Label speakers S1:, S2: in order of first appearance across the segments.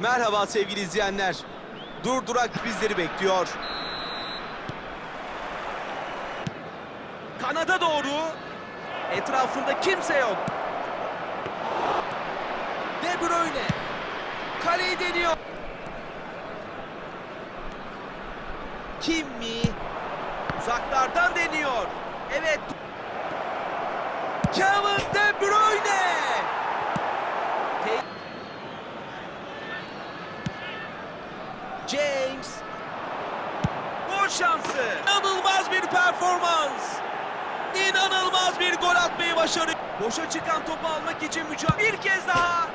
S1: Merhaba sevgili izleyenler. Durdurak bizleri bekliyor. Kanada doğru. Etrafında kimse yok. De Bruyne. Kaleyi deniyor. Kim mi? Uzaklardan deniyor. Evet. Kevin De Bruyne. Te- James. Gol şansı. İnanılmaz bir performans. İnanılmaz bir gol atmayı başarıyor. Boşa çıkan topu almak için mücadele. Bir kez daha.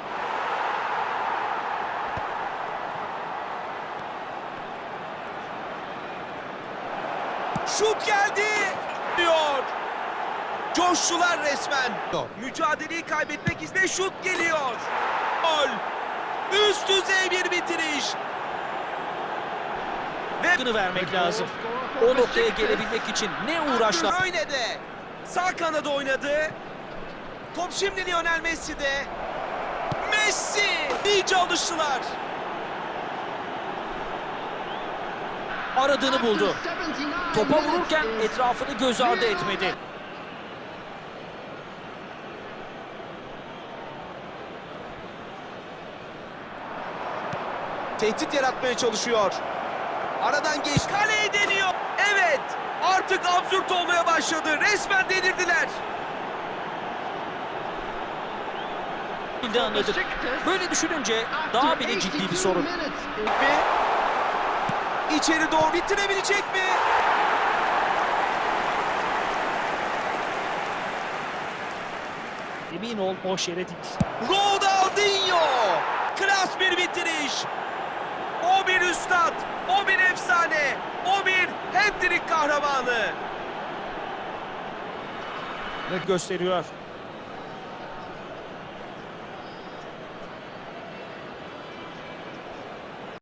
S1: Şut geldi. Diyor. Coştular resmen. Mücadeleyi kaybetmek iste şut geliyor. Gol. Üst düzey bir bitiriş. Ve
S2: vermek lazım. O noktaya gelebilmek için ne uğraşlar.
S1: De sağ kanada oynadı. Top şimdi Lionel Messi'de. Messi! İyice alıştılar.
S2: Aradığını buldu. Topa vururken etrafını göz ardı etmedi.
S1: Tehdit yaratmaya çalışıyor. Aradan geç. Kaleyi deniyor. Evet. Artık absürt olmaya başladı. Resmen delirdiler.
S2: Anladık. Böyle düşününce daha bile ciddi bir sorun.
S1: Ve içeri doğru bitirebilecek mi?
S2: Emin ol boş yere değil.
S1: Ronaldinho! Klas bir bitiriş. Bir üstad, o bir efsane, o bir hat-trick kahramanı.
S2: Gösteriyor.